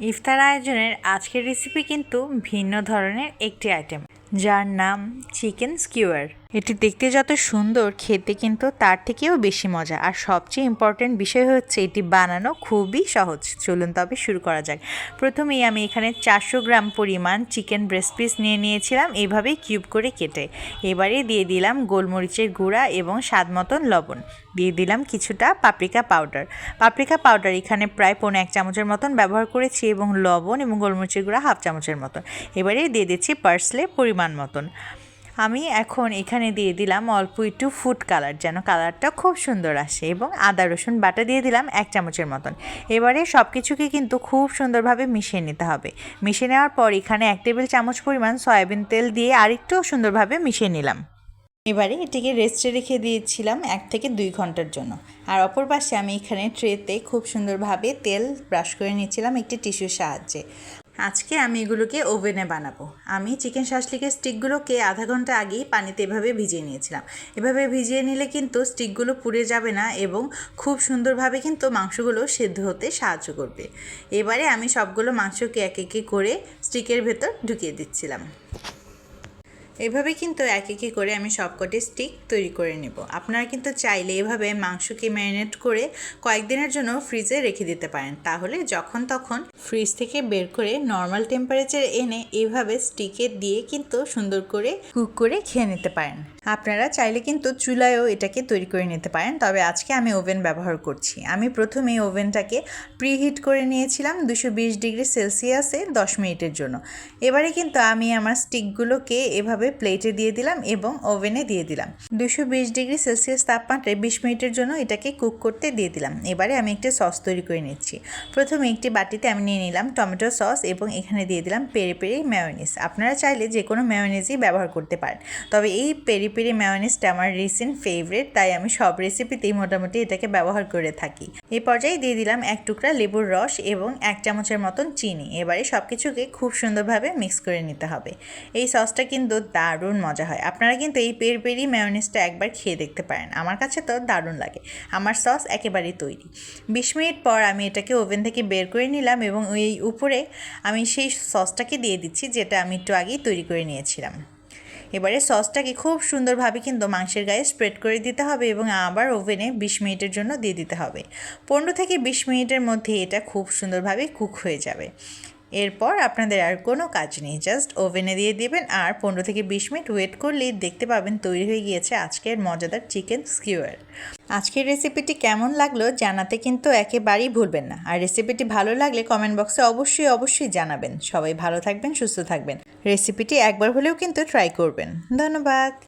ইফতার আয়োজনের আজকের রেসিপি কিন্তু ভিন্ন ধরনের একটি আইটেম যার নাম চিকেন স্কিউয়ার এটি দেখতে যত সুন্দর, খেতে কিন্তু তার থেকেও বেশি মজা। আর সবচেয়ে ইম্পর্ট্যান্ট বিষয় হচ্ছে এটি বানানো খুবই সহজ। চলুন তবে শুরু করা যাক। প্রথমেই আমি এখানে চারশো গ্রাম পরিমাণ চিকেন ব্রেস্ট পিস নিয়ে নিয়েছিলাম এইভাবেই কিউব করে কেটে। এবারে দিয়ে দিলাম গোলমরিচের গুঁড়া এবং স্বাদ মতন লবণ। দিয়ে দিলাম কিছুটা পাপরিকা পাউডার পাপরিকা পাউডার এখানে প্রায় পৌনে এক চামচের মতন ব্যবহার করেছি এবং লবণ এবং গোলমরিচের গুঁড়া হাফ চামচের মতন। এবারে দিয়ে দিচ্ছি পার্সলে পরিমাণ মতন। আমি এখন এখানে দিয়ে দিলাম অল্প একটু ফুড কালার যেন কালারটা খুব সুন্দর আসে এবং আদা, রসুন বাটা দিয়ে দিলাম এক চামচের মতন। এবারে সব কিছুকে কিন্তু খুব সুন্দরভাবে মিশিয়ে নিতে হবে। মিশিয়ে নেওয়ার পর এখানে এক টেবিল চামচ পরিমাণ সয়াবিন তেল দিয়ে আরেকটু সুন্দরভাবে মিশিয়ে নিলাম। এবারে এটিকে রেস্টে রেখে দিয়েছিলাম এক থেকে দুই ঘণ্টার জন্য। আর অপর পাশে আমি এখানে ট্রেতে খুব সুন্দরভাবে তেল ব্রাশ করে নিয়েছিলাম একটি টিস্যুর সাহায্যে। আজকে আমি এগুলোকে ওভেনে বানাবো। আমি চিকেন শাসলিকের স্টিকগুলোকে আধা ঘণ্টা আগেই পানিতে এভাবে ভিজিয়ে নিয়েছিলাম। এভাবে ভিজিয়ে নিলে কিন্তু স্টিকগুলো পুড়ে যাবে না এবং খুব সুন্দরভাবে কিন্তু মাংসগুলো সেদ্ধ হতে সাহায্য করবে। এবারে আমি সবগুলো মাংসকে এক একে করে স্টিকের ভেতর ঢুকিয়ে দিচ্ছিলাম। এভাবে কিন্তু এক একে করে আমি সবকটি স্টিক তৈরি করে নেব। আপনারা কিন্তু চাইলে এভাবে মাংসকে ম্যারিনেট করে কয়েকদিনের জন্য ফ্রিজে রেখে দিতে পারেন। তাহলে যখন তখন ফ্রিজ থেকে বের করে নর্মাল টেম্পারেচার এনে এভাবে স্টিকে দিয়ে কিন্তু সুন্দর করে কুক করে খেয়ে নিতে পারেন। আপনারা চাইলে কিন্তু চুলায়ও এটাকে তৈরি করে নিতে পারেন। তবে আজকে আমি ওভেন ব্যবহার করছি। আমি প্রথমে ওভেনটাকে প্রিহিট করে নিয়েছিলাম দুশো বিশ ডিগ্রি সেলসিয়াসে দশ মিনিটের জন্য। এবারে কিন্তু আমি আমার স্টিকগুলোকে এভাবে প্লেটে দিয়ে দিলাম এবং ওভেনে দিয়ে দিলাম। দুশো ডিগ্রি সেলসিয়াস তাপমাত্রায় বিশ মিনিটের জন্য এটাকে কুক করতে দিয়ে দিলাম। এবারে আমি একটি সস তৈরি করে নিচ্ছি। প্রথমে একটি বাটিতে আমি নিয়ে নিলাম টমেটো সস এবং এখানে দিয়ে দিলাম পেরি পেরি ম্যায়োনিজ আপনারা চাইলে যে কোনো ম্যায়োনিজই ব্যবহার করতে পারেন। তবে এই পেরি পেরি ম্যায়োনিজটা আমার রিসেন্ট ফেভারিট, তাই আমি সব রেসিপিতেই মোটামুটি এটাকে ব্যবহার করে থাকি। এই পর্যায়ে দিয়ে দিলাম এক টুকরা লেবুর রস এবং এক চামচের মতন চিনি। এবারে সব কিছুকে খুব সুন্দরভাবে মিক্স করে নিতে হবে। এই সসটা কিন্তু দারুণ মজা হয়। আপনারা কিন্তু এই পেরি পেরি ম্যায়োনিজটা একবার খেয়ে দেখতে পারেন। আমার কাছে তো দারুণ লাগে। আমার সস একেবারেই তৈরি। বিশ মিনিট পর আমি এটাকে ওভেন থেকে বের করে নিলাম এবং এই উপরে আমি সেই সসটাকে দিয়ে দিচ্ছি, যেটা আমি একটু আগেই তৈরি করে নিয়েছিলাম। এবারে সসটাকে খুব সুন্দরভাবে কিন্তু মাংসের গায়ে স্প্রেড করে দিতে হবে এবং আবার ওভেনে বিশ মিনিটের জন্য দিয়ে দিতে হবে। পনেরো থেকে বিশ মিনিটের মধ্যে এটা খুব সুন্দরভাবে কুক হয়ে যাবে। এরপর আপনাদের আর কোনো কাজ নেই। জাস্ট ওভেনে দিয়ে দিবেন আর পনেরো থেকে বিশ মিনিট ওয়েট করলেই দেখতে পাবেন তৈরি হয়ে গিয়েছে আজকের মজাদার চিকেন স্কিউয়ার। আজকের রেসিপিটি কেমন লাগল জানাতে কিন্তু একেবারেই ভুলবেন না। আর রেসিপিটি ভালো লাগলে কমেন্ট বক্সে অবশ্যই অবশ্যই জানাবেন। সবাই ভালো থাকবেন, সুস্থ থাকবেন। রেসিপিটি একবার হলেও কিন্তু ট্রাই করবেন। ধন্যবাদ।